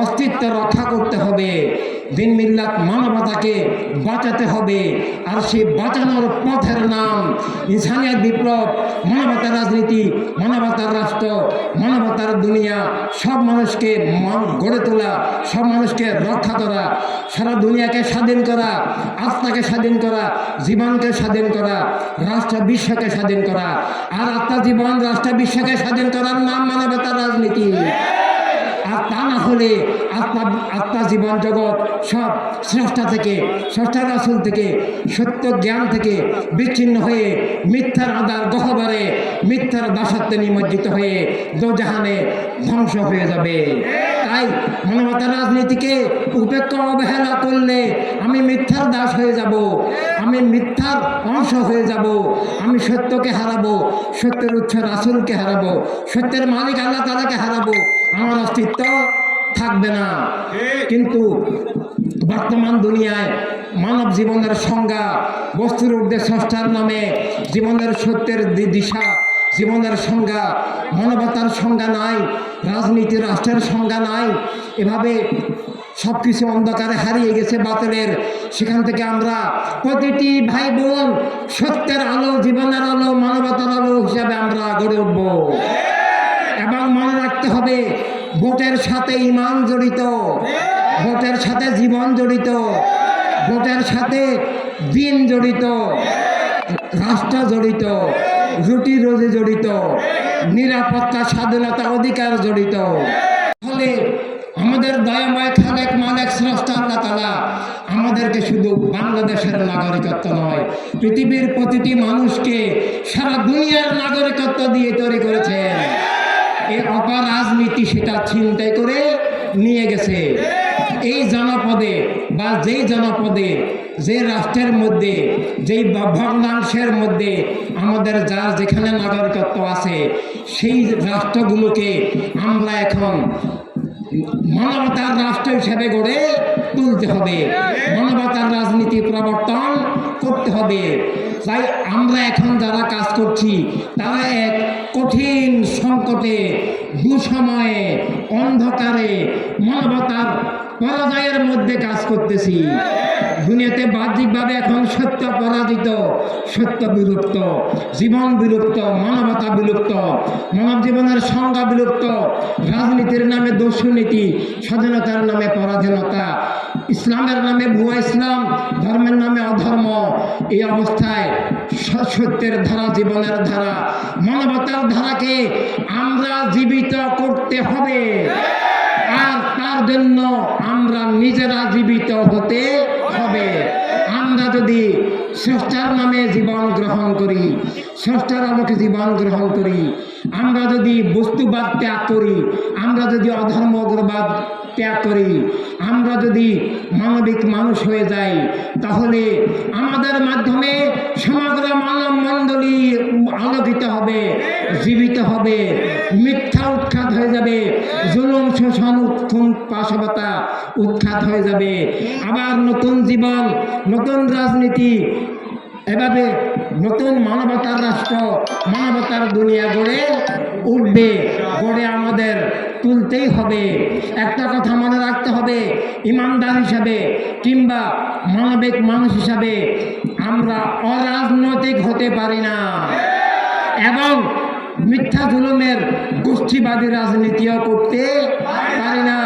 অস্তিত্ব রক্ষা করতে হবে। দিন মিল্লাত মানবতাকে বাঁচাতে হবে। আর সেই বাঁচানোর পথের নাম ইনসানিয়াত বিপ্লব, মানবতার রাজনীতি, মানবতার রাষ্ট্র, মানবতার দুনিয়া, সব মানুষকে মান- গড়ে তোলা, সব মানুষকে রক্ষা করা, সারা দুনিয়াকে স্বাধীন করা, আত্মাকে স্বাধীন করা, জীবনকে স্বাধীন করা, রাষ্ট্র বিশ্বকে স্বাধীন করা। আর আত্মা, জীবন, রাষ্ট্র বিশ্বকে স্বাধীন করার নাম মানবতার রাজনীতি। আর তা না হলে আত্মা আত্মা জীবন জগৎ সব স্রষ্টা থেকে, স্রষ্টা রাসুল থেকে, সত্য জ্ঞান থেকে বিচ্ছিন্ন হয়ে মিথ্যার আদার গহবারে, মিথ্যার দাসত্বে নিমজ্জিত হয়ে দোজাহানে ধ্বংস হয়ে যাবে। তাই মানবতার রাজনীতিকে উপেক্ষা অবহেলা করলে আমি মিথ্যার দাস হয়ে যাব, আমি মিথ্যার অংশ হয়ে যাব, আমি সত্যকে হারাবো, সত্যের উৎস রাসুলকে হারাবো, সত্যের মালিক আল্লাহ তালাকে হারাবো আমার অস্তিত্ব থাকবে না। কিন্তু বর্তমান দুনিয়ায় মানব জীবনের সংজ্ঞা, বস্তুর ঊর্ধ্বে স্রষ্টার নামে জীবনের সত্যের দিশা, জীবনের সংজ্ঞা, মানবতার সংজ্ঞা নাই, রাজনীতি, রাষ্ট্রের সংজ্ঞা নাই। এভাবে সব কিছু অন্ধকারে হারিয়ে গেছে বাতিলের। সেখান থেকে আমরা প্রতিটি ভাই বোন সত্যের আলো, জীবনের আলো, মানবতার আলো হিসাবে আমরা গড়ে উঠব এবং মনে রাখতে হবে ভোটের সাথে ইমান জড়িত। ভোটের সাথে জীবন জড়িত। ভোটের সাথে দিন জড়িত। রাষ্ট্র জড়িত। রুটি রোজি জড়িত। নিরাপত্তা, স্বাধীনতা অধিকার জড়িত। ফলে আমাদের দয়াময় খালেক, মালেক, স্রষ্টা, আল্লাহ তালা আমাদেরকে শুধু বাংলাদেশের নাগরিকত্ব নয়, পৃথিবীর প্রতিটি মানুষকে সারা দুনিয়ার নাগরিকত্ব দিয়ে তৈরি করেছেন। এই অপরাজনীতি সেটা ছিনতাই করে নিয়ে গেছে। এই জনপদে বা যেই জনপদে, যে রাষ্ট্রের মধ্যে, যেই ভগ্নাংশের মধ্যে আমাদের যার যেখানে নাগরিকত্ব আছে, সেই রাষ্ট্রগুলোকে আমরা এখন মানবতার রাষ্ট্র হিসেবে গড়ে তুলতে হবে। মানবতার রাজনীতি প্রবর্তন করতে হবে। তাই আমরা এখন যারা কাজ করছি, তারা এক কঠিন সংকটে, দুসময়ে, অন্ধকারে, মানবতার পরাজয়ের মধ্যে কাজ করতেছি। দুনিয়াতে বাহ্যিকভাবে এখন সত্য পরাজিত, সত্য বিলুপ্ত, জীবন বিলুপ্ত, মানবতা বিলুপ্ত, মানব জীবনের সংজ্ঞা বিলুপ্ত, রাজনীতির নামে দস্যুনীতি স্বাধীনতার নামে পরাধীনতা, ইসলামের নামে ভুয়া ইসলাম, ধর্মের নামে অধর্ম, এই অবস্থায় সত্যের ধারা, জীবনের ধারা, মানবতার ধারাকে আমরা জীবিত করতে হবে। আর তার জন্য আমরা নিজেরা জীবিত হতে হবে। আমরা যদি স্রষ্টার নামে জীবন গ্রহণ করি, স্রষ্টার আলোকে জীবন গ্রহণ করি, আমরা যদি বস্তুবাদ ত্যাগ করি, আমরা যদি অধর্ম অগ্রবাদ ত্যাগ করি, আমরা যদি মানবিক মানুষ হয়ে যাই, তাহলে আমাদের মাধ্যমে সমগ্র মানব মণ্ডলী আলোকিত হবে, জীবিত হবে, মিথ্যা উৎখাত হয়ে যাবে, জুলুম, শোষণ উৎখুন পাশবতা উৎখাত হয়ে যাবে। আবার নতুন জীবন, নতুন রাজনীতি, এভাবে নতুন মানবতার রাষ্ট্র, মানবতার দুনিয়া গড়ে উঠবে, গড়ে আমাদের তুলতেই হবে। একটা কথা মনে রাখতে হবে, ইমানদার হিসাবে কিংবা মানবিক মানুষ হিসাবে আমরা অরাজনৈতিক হতে পারি না। এবং মিথ্যা জুলুমের গোষ্ঠীবাদী রাজনীতিও করতে পারি না।